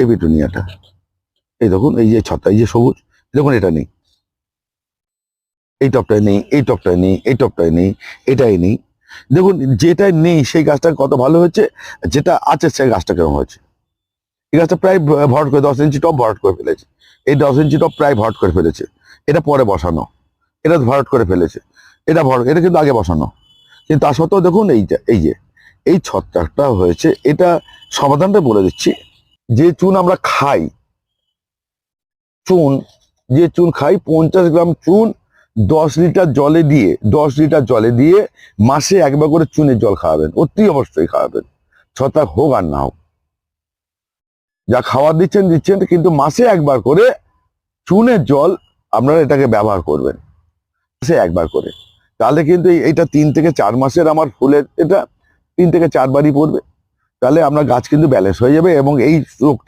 এই পিটুনিয়াটা এই দেখুন, এই যে ছত্তা এই যে সবুজ, দেখুন এটা নেই। এই টপটায় নেই, এই টপটায় নেই, এই টপটায় নেই, এটাই নেই। দেখুন, যেটাই নেই, সেই গাছটা কত ভালো হচ্ছে যেটা আছে সেই গাছটা কেমন হচ্ছে এই গাছটা প্রায় ভরাট করে, দশ ইঞ্চি টপ ভরাট করে ফেলেছে। এই দশ ইঞ্চি টপ প্রায় ভরাট করে ফেলেছে। এটা পরে বসানো। এটা ভরাট করে ফেলেছে। এটা ভর এটা কিন্তু আগে বসানো। কিন্তু তা সত্ত্বেও দেখুন, এই যে এই যে, এই ছত্রাকটা হয়েছে, এটা সমাধানটা বলে দিচ্ছি। যে চুন আমরা খাই, চুন, যে চুন খাই পঞ্চাশ গ্রাম চুন দশ লিটার জলে দিয়ে, দশ লিটার জলে দিয়ে মাসে একবার করে চুনের জল খাওয়াবেন, অতি অবশ্যই খাওয়াবেন, ছত্রাক হোক আর না হোক। যা খাবার দিচ্ছেন দিচ্ছেন, কিন্তু মাসে একবার করে চুনের জল আপনারা এটাকে ব্যবহার করবেন, মাসে একবার করে। তাহলে কিন্তু এই- এইটা তিন থেকে চার মাসের আমার ফুলের, এটা তিন থেকে চারবারই পড়বে। তাহলে আপনার গাছ কিন্তু ব্যালেন্স হয়ে যাবে এবং এই রোগটা